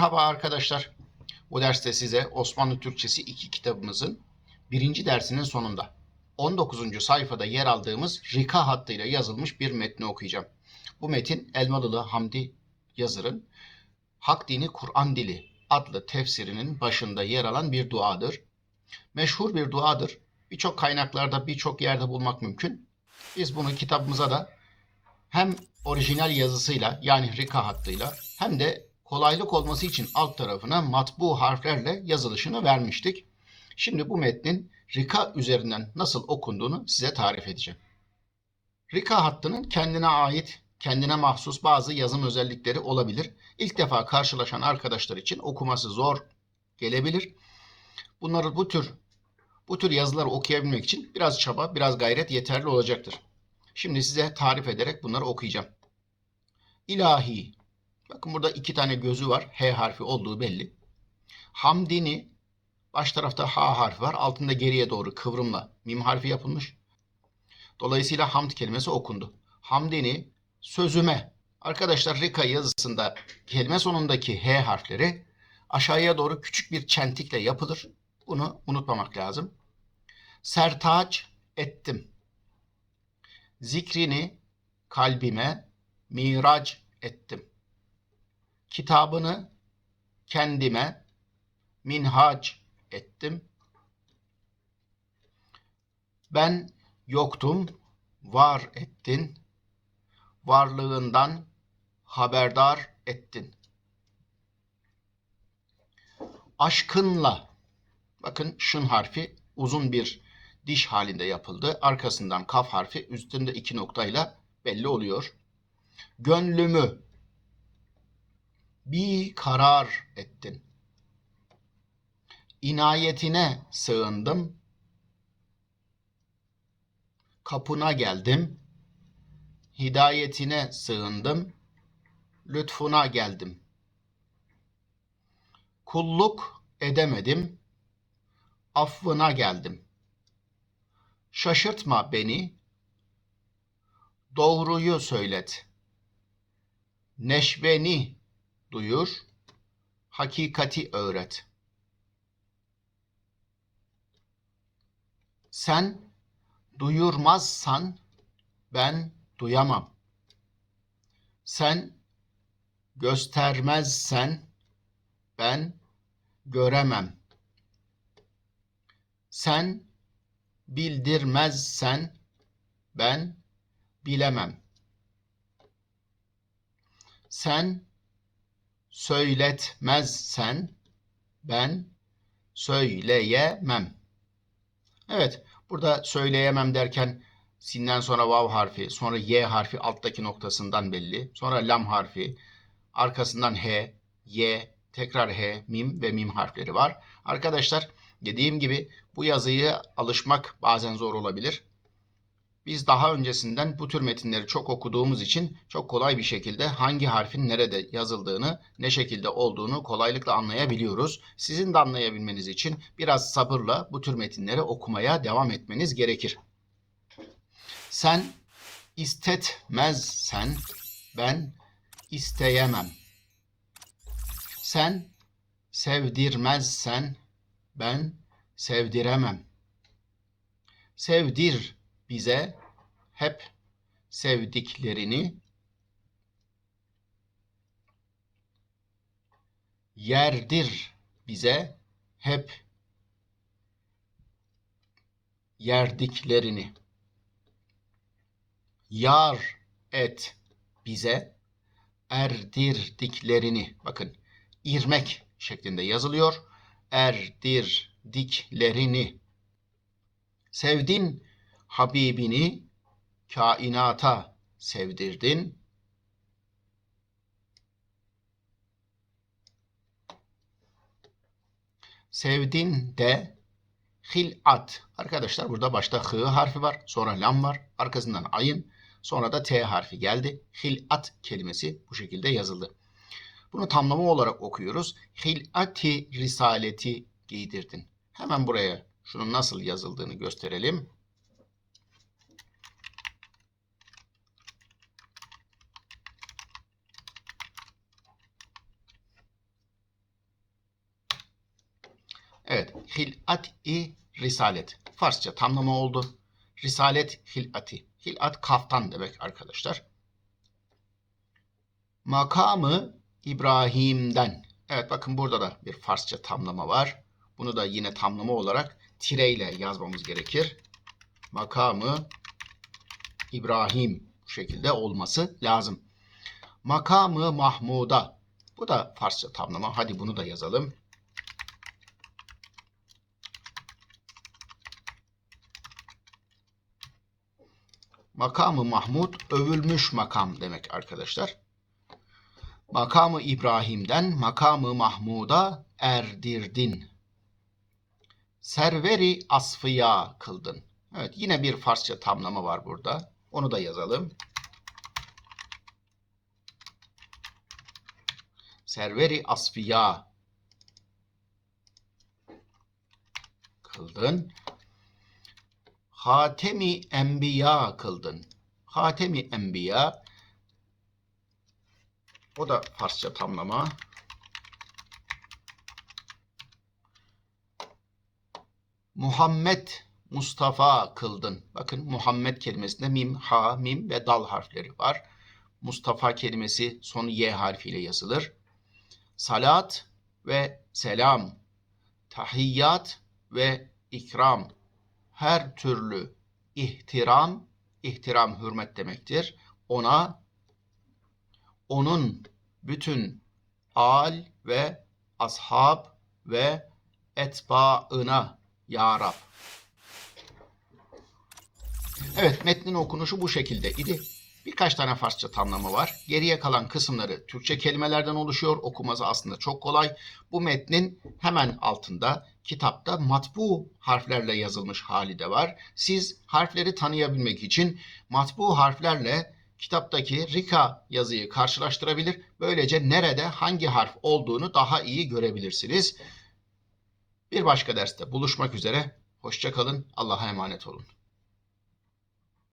Merhaba arkadaşlar. Bu derste size Osmanlı Türkçesi 2 kitabımızın birinci dersinin sonunda 19. sayfada yer aldığımız Rika hattıyla yazılmış bir metni okuyacağım. Bu metin Elmalılı Hamdi Yazır'ın Hak Dini Kur'an Dili adlı tefsirinin başında yer alan bir duadır. Meşhur bir duadır. Birçok kaynaklarda birçok yerde bulmak mümkün. Biz bunu kitabımıza da hem orijinal yazısıyla yani Rika hattıyla hem de kolaylık olması için alt tarafına matbu harflerle yazılışını vermiştik. Şimdi bu metnin Rika üzerinden nasıl okunduğunu size tarif edeceğim. Rika hattının kendine ait, kendine mahsus bazı yazım özellikleri olabilir. İlk defa karşılaşan arkadaşlar için okuması zor gelebilir. Bunları bu tür bu tür yazıları okuyabilmek için biraz çaba, biraz gayret yeterli olacaktır. Şimdi size tarif ederek bunları okuyacağım. İlahi. Bakın burada iki tane gözü var. H harfi olduğu belli. Hamdini. Baş tarafta H harfi var. Altında geriye doğru kıvrımla mim harfi yapılmış. Dolayısıyla hamd kelimesi okundu. Hamdini sözüme. Arkadaşlar Rika yazısında kelime sonundaki H harfleri aşağıya doğru küçük bir çentikle yapılır. Bunu unutmamak lazım. Sertaç ettim zikrini kalbime mirac ettim. Kitabını kendime minhac ettim. Ben yoktum, var ettin. Varlığından haberdar ettin. Aşkınla, bakın şın harfi uzun bir diş halinde yapıldı. Arkasından kaf harfi üstünde iki noktayla belli oluyor. Gönlümü bir karar ettin. İnayetine sığındım. Kapına geldim. Hidayetine sığındım. Lütfuna geldim. Kulluk edemedim. Affına geldim.'' Şaşırtma beni, doğruyu söylet. Neşveni duyur, hakikati öğret. Sen duyurmazsan ben duyamam. Sen göstermezsen ben göremem. Sen bildirmezsen ben bilemem. Sen söyletmezsen ben söyleyemem. Evet, burada söyleyemem derken sinden sonra vav harfi, sonra y harfi alttaki noktasından belli. Sonra lam harfi, arkasından h, y, tekrar h, mim ve mim harfleri var. Arkadaşlar Dediğim gibi bu yazıyı alışmak bazen zor olabilir. Biz daha öncesinden bu tür metinleri çok okuduğumuz için çok kolay bir şekilde hangi harfin nerede yazıldığını, ne şekilde olduğunu kolaylıkla anlayabiliyoruz. Sizin de anlayabilmeniz için biraz sabırla bu tür metinleri okumaya devam etmeniz gerekir. Sen istetmezsen ben isteyemem. Sen sevdirmezsen ben sevdiremem. Sevdir bize hep sevdiklerini yerdir bize hep yerdiklerini. Yar et bize erdirdiklerini. Bakın irmek şeklinde yazılıyor. Erdirdiklerini. Sevdin Habibini kainata sevdirdin. Sevdin de hilat. Arkadaşlar burada başta hı harfi var, sonra lam var, arkasından ayın, sonra da t harfi geldi. Hilat kelimesi bu şekilde yazıldı. Bunu tamlama olarak okuyoruz. Hilati risaleti giydirdin. Hemen buraya şunun nasıl yazıldığını gösterelim. Hilati risalet. Farsça tamlama oldu. Risalet hilati. Hilat kaftan demek arkadaşlar. Makamı İbrahim'den. Evet bakın burada da bir Farsça tamlama var. Bunu da yine tamlama olarak tire ile yazmamız gerekir. Makamı İbrahim bu şekilde olması lazım. Makamı Mahmud'a. Bu da Farsça tamlama. Hadi bunu da yazalım. Makamı Mahmud övülmüş makam demek arkadaşlar. Makamı İbrahim'den makamı Mahmud'a erdirdin. Serveri asfıya kıldın. Evet yine bir Farsça tamlama var burada. Onu da yazalım. Serveri asfiya kıldın. Hatemi enbiya kıldın. Hatemi enbiya o da Farsça tamlama. Muhammed Mustafa kıldın. Bakın Muhammed kelimesinde mim, ha, mim ve dal harfleri var. Mustafa kelimesi sonu y harfiyle yazılır. Salat ve selam, tahiyyat ve ikram, her türlü ihtiram, ihtiram hürmet demektir. Ona, onun bütün al ve ashab ve etbaına ya Rab. Evet metnin okunuşu bu şekilde idi. Birkaç tane Farsça tamlama var. Geriye kalan kısımları Türkçe kelimelerden oluşuyor. Okuması aslında çok kolay. Bu metnin hemen altında kitapta matbu harflerle yazılmış hali de var. Siz harfleri tanıyabilmek için matbu harflerle kitaptaki Rika yazıyı karşılaştırabilir. Böylece nerede hangi harf olduğunu daha iyi görebilirsiniz. Bir başka derste buluşmak üzere. Hoşçakalın. Allah'a emanet olun.